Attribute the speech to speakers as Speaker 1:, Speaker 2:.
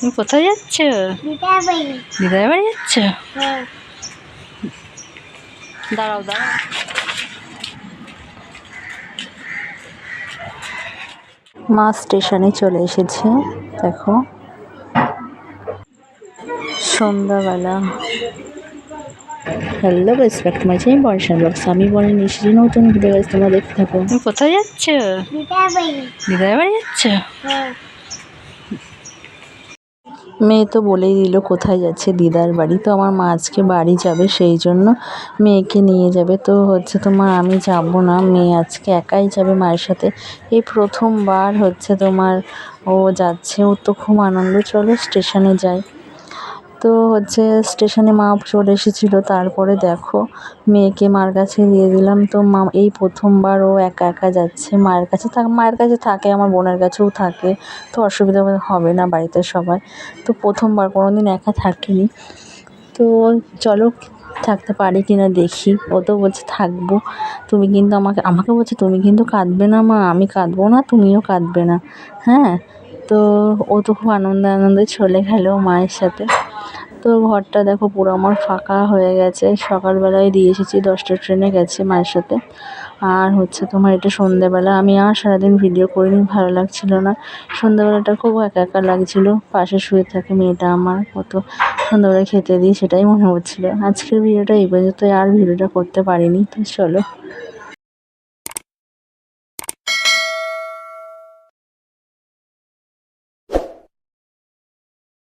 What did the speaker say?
Speaker 1: তুমি কোথায় যাচ্ছ? দিদার বাড়ি যাচ্ছ? দাঁড়াও দাঁড়াও। মা স্টেশনে চলে এসেছে দেখো। সন্ধ্যাবেলা। হ্যালো রেসপেক্ট মাঝে আমি বর্ষা ব্লগস আমি বলেন এসেছি নতুন ভিডিও গাছ তোমরা দেখতে থাকো। তুমি কোথায় যাচ্ছ? দিদার বাড়ি যাচ্ছ? মেয়ে তো বলেই দিল, কোথায় যাচ্ছে দিদার বাড়ি? তো আমার মা আজকে বাড়ি যাবে, সেই জন্য মেয়েকে নিয়ে যাবে। তো হচ্ছে তোমার আমি যাব না, মেয়ে আজকে একাই যাবে মায়ের সাথে। এই প্রথমবার হচ্ছে তোমার ও যাচ্ছে, ও তো খুব আনন্দ। চলো স্টেশনে যাই। তো হচ্ছে স্টেশনে মা চলে এসেছিল, তারপরে দেখো মেয়েকে মার কাছে দিয়ে দিলাম। তো মা এই প্রথমবার ও একা একা যাচ্ছে মায়ের কাছে। থাক মায়ের কাছে থাকে, আমার বোনের কাছেও থাকে, তো অসুবিধা হবে না বাড়িতে সবাই। তো প্রথমবার কোনো দিন একা থাকিনি। তো চলো থাকতে পারি কি না দেখি। ও তো বলছে, থাকব। তুমি কিন্তু আমাকে আমাকে বলছে, তুমি কিন্তু কাঁদবে না মা, আমি কাঁদবো না, তুমিও কাঁদবে না। হ্যাঁ? তো ও তো খুব আনন্দে আনন্দে চলে গেল মায়ের সাথে। তো ঘরটা দেখো পুরো আমার ফাঁকা হয়ে গেছে। সকালবেলায় দিয়ে এসেছি দশটার ট্রেনে গেছে মায়ের সাথে। আর হচ্ছে তোমার এটা সন্ধ্যেবেলা আমি আর সারাদিন ভিডিও করিনি, ভালো লাগছিল না। সন্ধ্যেবেলাটা খুব একা একা লাগছিল। পাশে শুয়ে থাকে মেয়েটা আমার। কত সন্ধ্যাবেলা খেতে দিই, সেটাই মনে হচ্ছিল। আজকের ভিডিওটা এই পর্যন্ত আর ভিডিওটা করতে পারিনি, তো চলো।